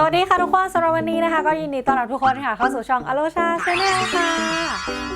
สวัสดีค่ะทุกคนสำหรับวันนี้นะคะ ก็ยินดีต้อนรับทุกคนค่ะเข้าสู่ช่องอโลชาชาแนลค่ะ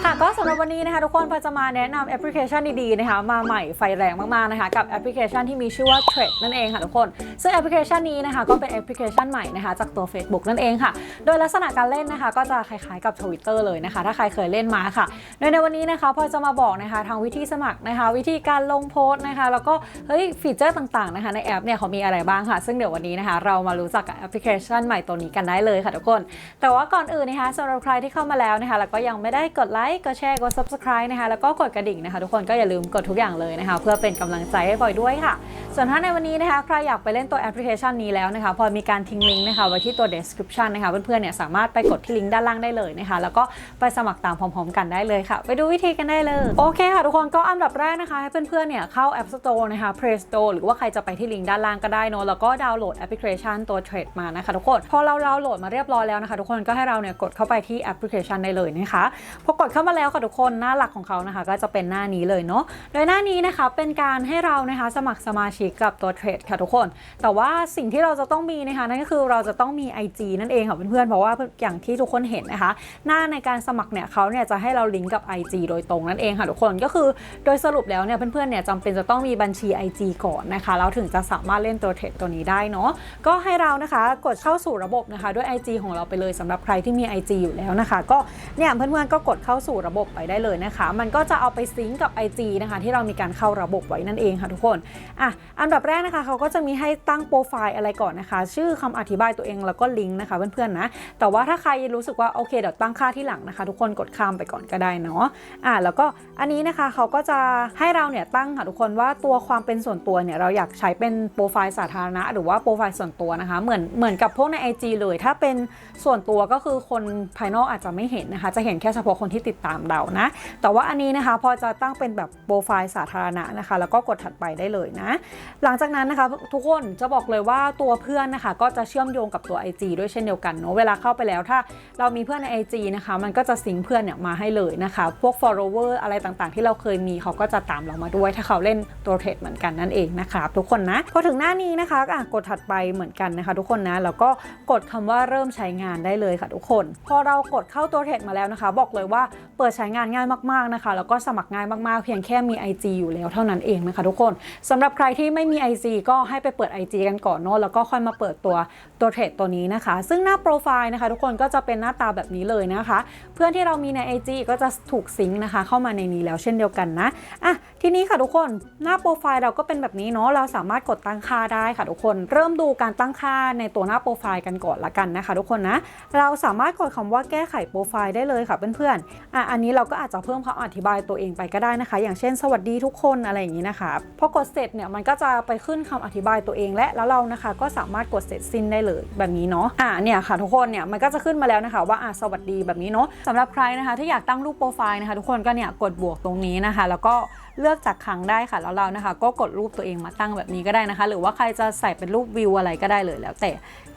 ค่ะก็สำหรับวันนี้นะคะ ทุกคนพอจะมาแนะนำแอปพลิเคชันดีๆนะคะมาใหม่ไฟแรงมากๆนะคะ กับแอปพลิเคชันที่มีชื่อว่า Trade นั่นเองค่ะทุกคน ซึ่งแอปพลิเคชันนี้นะคะก็เป็นแอปพลิเคชันใหม่นะคะจากตัว Facebook นั่นเองค่ะ โดยลักษณะการเล่นนะคะ ก็จะคล้ายๆกับ Twitter เลยนะคะ ถ้าใครเคยเล่นมาค่ะ โดยในวันนี้นะคะพอจะมาบอกนะคะทางวิธีสมัครนะคะ วิธีการลงโพสต์นะคะ แล้วก็เฮ้ยฟีเจอร์ต่างๆนะคะในแอปเนี่ยเขามีอะไรบ้างค่ะ ซึ่งเดี๋ยววันนี้นะคะ เรามารู้จักกับแอปพลิเคชันกันใหม่ตัวนี้กันได้เลยค่ะทุกคน แต่ว่าก่อนอื่นนะคะสำหรับใครที่เข้ามาแล้วนะคะแล้วก็ยังไม่ได้กดไลค์กดแชร์กด subscribe นะคะแล้วก็กดกระดิ่งนะคะ ทุกคนก็อย่าลืมกดทุกอย่างเลยนะคะ เพื่อเป็นกำลังใจให้พลอยด้วยค่ะ ส่วนถ้าในวันนี้นะคะใครอยากไปเล่นตัวแอปพลิเคชันนี้แล้วนะคะพอมีการทิ้งลิงก์นะคะไว้ที่ตัว description นะคะเพื่อนๆเนี่ยสามารถไปกดที่ลิงก์ด้านล่างได้เลยนะคะแล้วก็ไปสมัครตามพร้อมๆ กันได้เลยค่ะ ไปดูวิธีกันได้เลย โอเคค่ะทุกคนก็อันดับแรกนะคะให้เพื่อนๆเนี่ยเข้า App Store นะคะ Play Store หรือว่าใครจะไปที่ลิงก์ด้านล่างก็ได้เนอะแล้วก็ดาวน์โหลดแอปพลิเคชันตัว Trade มานะคะทุกคนพอเราดาวน์โหลดมาเรียบร้อยแล้วนะคะทุกคนก็ให้เราเนี่ยกดเข้าไปที่แอปพลิเคชันได้เลยนะคะพอกดเข้ามาแล้วค่ะทุกคนหน้าหลักของเขานะคะก็จะเป็นหน้านี้เลยเนาะโดยหน้านี้นะคะเป็นการให้เรานะคะสมัครสมาชิกกับตัว Trade ค่ะทุกคน แต่ว่าสิ่งที่เราจะต้องมีนะคะนั่นก็คือเราจะต้องมี IG นั่นเองค่ะเพื่อนๆเพราะว่าอย่างที่ทุกคนเห็นนะคะ หน้าในการสมัครเนี่ยเขาเนี่ยจะให้เราลิงก์กับ IG โดยตรงนั่นเองค่ะทุกคนก็คือโดยสรุปแล้วเนี่ยเพื่อนๆเนี่ยจำเป็นจะต้องมีบัญชี IG ก่อนนะคะแล้วถึงจะสามารถเล่นตัวเทรดตัวนี้ได้เนาะก็ให้เรานะคะกดเข้าสู่ระบบนะคะด้วย IG ของเราไปเลยสำหรับใครที่มี IG อยู่แล้วนะคะ ก็เนี่ยเพื่อนๆก็กดเข้าสู่ระบบไปได้เลยนะคะ มันก็จะเอาไปซิงก์กับ IG นะคะที่เรามีการเข้าระบบไว้นั่นเองค่ะทุกคนอะอันดับแรกนะคะเขาก็จะมีให้ตั้งโปรไฟล์อะไรก่อนนะคะ ชื่อคำอธิบายตัวเองแล้วก็ลิงก์นะคะเพื่อนๆนะ แต่ว่าถ้าใครรู้สึกว่าโอเคเดี๋ยวตั้งค่าที่หลังนะคะ ทุกคนกดข้ามไปก่อนก็ได้เนาะอะแล้วก็อันนี้นะคะเขาก็จะให้เราเนี่ยตั้งค่ะทุกคนว่าตัวความเป็นส่วนตัวเนี่ยเราอยากใช้เป็นโปรไฟล์สาธารณะ หรือว่าโปรไฟล์ส่วนตัวนะคะ เหมือนเหมือนกับพวกใน IG เลย ถ้าเป็นส่วนตัวก็คือคนภายนอกอาจจะไม่เห็นนะคะ จะเห็นแค่เฉพาะคนที่ติดตามเรานะ แต่ว่าอันนี้นะคะพอจะตั้งเป็นแบบโปรไฟล์สาธารณะนะคะ แล้วก็กดถัดไปได้เลยนะหลังจากนั้นนะคะทุกคนจะบอกเลยว่าตัวเพื่อนนะคะก็จะเชื่อมโยงกับตัว IG ด้วยเช่นเดียวกันเนาะเวลาเข้าไปแล้วถ้าเรามีเพื่อนใน IG นะคะมันก็จะสิงเพื่อนเนี่ยมาให้เลยนะคะพวก follower อะไรต่างๆ ที่เราเคยมีเขาก็จะตามเรามาด้วย ถ้าเขาเล่นตัวเทรดเหมือนกันนั่นเองนะคะทุกคนนะพอถึงหน้านี้นะคะะกดถัดไปเหมือนกันนะคะทุกคนนะแล้วก็กดคำว่าเริ่มใช้งานได้เลยค่ะทุกคน พอเรากดเข้าตัวเทรดมาแล้วนะคะ บอกเลยว่าเปิดใช้งานง่ายมากๆนะคะ แล้วก็สมัครง่ายมากๆ เพียงแค่มี IG อยู่แล้วเท่านั้นเองนะคะ ทุกคนสำหรับใครที่ไม่มี IG ก็ให้ไปเปิด IG กันก่อนเนาะแล้วก็ค่อยมาเปิดตัวตัวเทรดตัวนี้นะคะ ซึ่งหน้าโปรไฟล์นะคะ ทุกคนก็จะเป็นหน้าตาแบบนี้เลยนะคะ เพื่อนที่เรามีใน IG ก็จะถูกซิงค์นะคะ เข้ามาในนี้แล้วเช่นเดียวกันนะอะทีนี้ค่ะทุกคนหน้าโปรไฟล์เราก็เป็นแบบนี้เนาะเราสามารถกดตั้งค่าได้ค่ะทุกคนเริ่มดูการตั้งค่าในตัวหน้าโปรไฟล์กันก่อนละกันนะคะ ทุกคนนะเราสามารถกดคำว่าแก้ไขโปรไฟล์ได้เลยค่ะเพื่อนๆอะอันนี้เราก็อาจจะเพิ่มคำอธิบายตัวเองไปก็ได้นะคะ อย่างเช่น สวัสดีทุกคนอะไรอย่างนี้นะคะพอกดเสร็จเนี่ยมันก็จะจะไปขึ้นคำอธิบายตัวเองและแล้วเรานะคะก็สามารถกดเสร็จสิ้นได้เลยแบบนี้เนาะอะเนี่ยค่ะทุกคนเนี่ยมันก็จะขึ้นมาแล้วนะคะว่าอ่าสวัสดีแบบนี้เนาะสำหรับใครนะคะที่อยากตั้งรูปโปรไฟล์นะคะทุกคนก็เนี่ยกดบวกตรงนี้นะคะ แล้วก็เลือกจากครั้งได้ค่ะแล้วเรานะคะ ก็กดรูปตัวเองมาตั้งแบบนี้ก็ได้นะคะ หรือว่าใครจะใส่เป็นรูปวิวอะไรก็ได้เลยแล้วแต่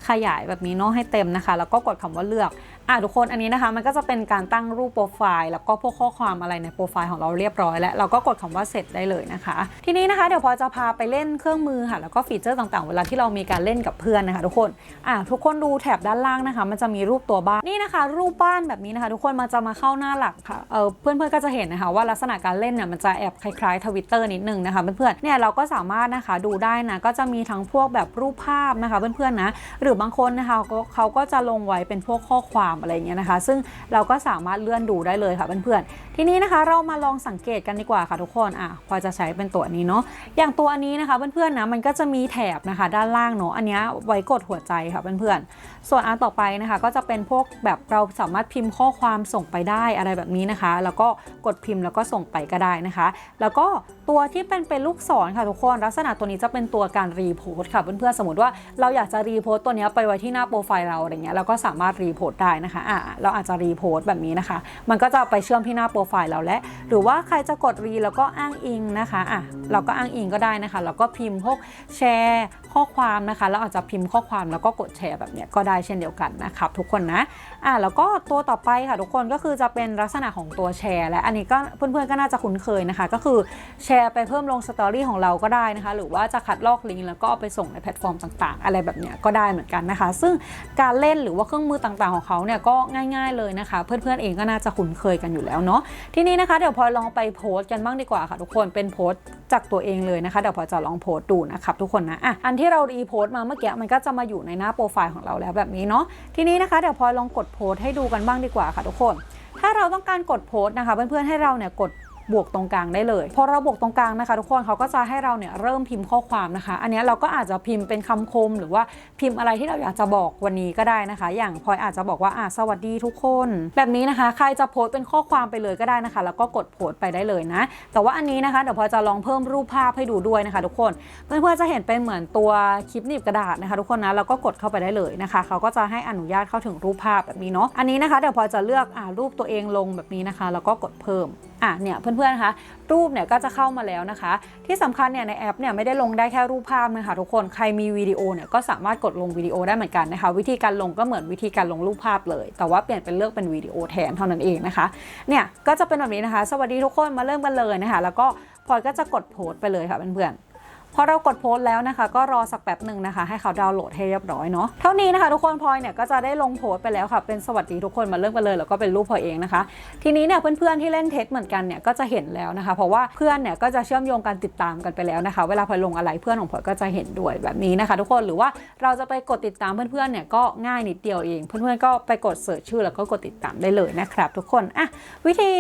ขยายแบบนี้เนาะให้เต็มนะคะ แล้วก็กดคำว่าเลือกอะทุกคนอันนี้นะคะ มันก็จะเป็นการตั้งรูปโปรไฟล์แล้วก็พวกข้อความอะไรในโปรไฟล์ของเราเรียบร้อยแล้วเราก็กดคำว่าเสร็จได้เลยนะคะ ทีนี้นะคะเดี๋ยวพอจะพาไปเล่นเครื่องมือค่ะแล้วก็ฟีเจอร์ต่างๆ เวลาที่เรามีการเล่นกับเพื่อนนะคะ ทุกคนอะทุกคนดูแถบด้านล่างนะคะ มันจะมีรูปตัวบ้านนี่นะคะ รูปบ้านแบบนี้นะคะ ทุกคนมันจะมาเข้าหน้าหลักค่ะเออเพื่อนๆก็จะเห็นนะคะ ว่าลักษณะการเล่นเนี่ยมันจะแอบคล้ายๆทวิตเตอร์นิดนึงนะคะเพื่อนๆเนี่ยเราก็สามารถนะคะดูได้นะก็จะมีทั้งพวกแบบรูปภาพนะคะเพื่อนๆนะหรือบางคนนะคะเขาเขาก็จะลงไว้เป็นพวกข้อความอะไรเงี้ยนะคะ ซึ่งเราก็สามารถเลื่อนดูได้เลยค่ะเพื่อนๆทีนี้นะคะเรามาลองสังเกตกันดีกว่าค่ะทุกคนอะพอจะใช้เป็นตัวนี้เนาะอย่างตัวนี้นะคะเพื่อนๆนะมันก็จะมีแถบนะคะด้านล่างเนาะอันนี้ไว้กดหัวใจค่ะเพื่อนๆส่วนอันต่อไปนะคะก็จะเป็นพวกแบบเราสามารถพิมพ์ข้อความส่งไปได้อะไรแบบนี้นะคะ แล้วก็กดพิมพ์แล้วก็ส่งไปก็ได้นะคะ แล้วก็ตัวที่เป็นเป็นลูกศรค่ะทุกคน ลักษณะตัวนี้จะเป็นตัวการรีโพสต์ค่ะเพื่อนๆสมมติว่าเราอยากจะรีโพสต์ตัวนี้ไปไว้ที่หน้าโปรไฟล์เราอะไรเงี้ยเราก็สามารถรีโพสต์ได้นะคะอะเราอาจจะรีโพสต์แบบนี้นะคะ มันก็จะไปเชื่อมที่หน้าโปรไฟล์เราและ หรือว่าใครจะกดรีแล้วก็อ้างอิงนะคะอะเราก็อ้างอิงก็ได้นะคะแล้วก็พิมพ์พวกแชร์ ข้อความนะคะแล้วอาจจะพิมพ์ข้อความแล้วก็กดแชร์แบบเนี้ยก็ได้เช่นเดียวกันนะครับทุกคนนะอะแล้วก็ตัวต่อไปค่ะทุกคนก็คือจะเป็นลักษณะของตัวแชร์และอันนี้ก็เพื่อนๆก็น่าจะคุ้นเคยนะคะ ก็คือแชร์ไปเพิ่มลงสตอรี่ของเราก็ได้นะคะ หรือว่าจะคัดลอกลิงก์แล้วก็เอาไปส่งในแพลตฟอร์มต่างๆ อะไรแบบเนี้ยก็ได้เหมือนกันนะคะ ซึ่งการเล่นหรือว่าเครื่องมือต่างๆของเขาเนี่ยก็ง่าย ๆเลยนะคะ เพื่อนๆเองก็น่าจะคุ้นเคยกันอยู่แล้วเนาะทีนี้นะคะเดี๋ยวพลอยลองไปโพสต์กันบ้างดีกว่าค่ะทุกคนเป็นโพสต์จากตัวเองเลยนะคะเดี๋ยวพอจะลองโพสต์ดูนะครับทุกคนนะอะอันที่เรารีโพสต์มาเมื่อกี้มันก็จะมาอยู่ในหน้าโปรไฟล์ของเราแล้วแบบนี้เนาะทีนี้นะคะเดี๋ยวพอลองกดโพสต์ให้ดูกันบ้างดีกว่าค่ะทุกคน ถ้าเราต้องการกดโพสต์นะคะเพื่อนๆให้เราเนี่ยกด บวกตรงกลางได้เลยพอเราบวกตรงกลางนะคะทุกคนเขาก็จะให้เราเนี่ยเริ่มพิมพ์ข้อความนะคะ อันนี้เราก็อาจจะพิมพ์เป็นคำคม หรือว่าพิมพ์อะไรที่เราอยากจะบอกวันนี้ก็ได้นะคะ อย่างพลอยอาจจะบอกว่าอะสวัสดีทุกคน แบบนี้นะคะ ใครจะโพสต์เป็นข้อความไปเลยก็ได้นะคะ แล้วก็กดโพสต์ไปได้เลยนะ แต่ว่าอันนี้นะคะเดี๋ยวพลอยจะลองเพิ่มรูปภาพให้ดูด้วยนะคะ ทุกคนเพื่อนๆจะเห็นเป็นเหมือนตัวคลิปหนีบกระดาษนะคะทุกคนนะแล้วก็กดเข้าไปได้เลยนะคะเขาก็จะให้อนุญาตเข้าถึงรูปภาพแบบนี้เนาะอันนี้นะคะเดี๋ยวพลอยจะเลือกอ่ารูปตัวเองลงแบบนี้นะคะ แล้วก็กดเพิ่ม อะเนี่ยเพื่อนๆนะคะรูปเนี่ยก็จะเข้ามาแล้วนะคะ ที่สำคัญเนี่ยในแอปเนี่ยไม่ได้ลงได้แค่รูปภาพนะคะทุกคนใครมีวิดีโอเนี่ยก็สามารถกดลงวิดีโอได้เหมือนกันนะคะ วิธีการลงก็เหมือนวิธีการลงรูปภาพเลย แต่ว่าเปลี่ยนเป็นเลือกเป็นวิดีโอแทนเท่านั้นเองนะคะเนี่ยก็จะเป็นแบบนี้นะคะ สวัสดีทุกคนมาเริ่มกันเลยนะคะ แล้วก็พลอยก็จะกดโพสต์ไปเลยค่ะเพื่อนๆ พอเรากดโพสต์แล้วนะคะ ก็รอสักแป๊บหนึ่งนะคะ ให้เขาดาวน์โหลดให้เรียบร้อยเนาะเท่านี้นะคะทุกคนพลอยเนี่ยก็จะได้ลงโพสต์ไปแล้วค่ะ เป็นสวัสดีทุกคนมาเริ่มกันเลยแล้วก็เป็นรูปพลอยเองนะคะ ทีนี้เนี่ยเพื่อนๆที่เล่นเทสเหมือนกันเนี่ยก็จะเห็นแล้วนะคะ เพราะว่าเพื่อนเนี่ยก็จะเชื่อมโยงการติดตามกันไปแล้วนะคะ เวลาพลอยลงอะไรเพื่อนของพลอยก็จะเห็นด้วยแบบนี้นะคะ ทุกคนหรือว่าเราจะไปกดติดตามเพื่อนๆเนี่ยก็ง่ายนิดเดียวเอง เพื่อนๆก็ไปกดเสิร์ชชื่อแล้วก็กดติดตามได้เลยนะครับทุกคนอะวิธี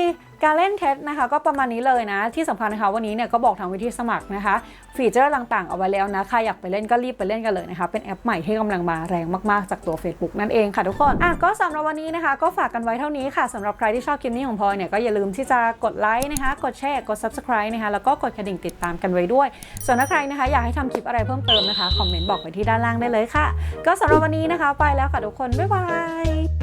การเล่นเทสนะคะก็ประมาณนี้เลยนะ ที่สำคัญนะคะวันนี้เนี่ยก็บอกทางวิธีสมัครนะคะ ฟีเจอร์ต่างๆ เอาไว้แล้วนะใครอยากไปเล่นก็รีบไปเล่นกันเลยนะคะ เป็นแอปใหม่ที่กำลังมาแรงมากๆ จากตัว Facebook นั่นเองค่ะทุกคนอะก็สำหรับวันนี้นะคะ ก็ฝากกันไว้เท่านี้ค่ะสำหรับใครที่ชอบคลิปนี้ของพลอยเนี่ยก็อย่าลืมที่จะกดไลค์นะคะ กดแชร์กด subscribe นะคะแล้วก็กดกระดิ่งติดตามกันไว้ด้วย ส่วนถ้าใครนะคะ อยากให้ทำคลิปอะไรเพิ่มเติมนะคะคอมเมนต์บอกไว้ที่ด้านล่างได้เลยค่ะ ก็สำหรับวันนี้นะคะ ไปแล้วค่ะทุกคนบ๊ายบาย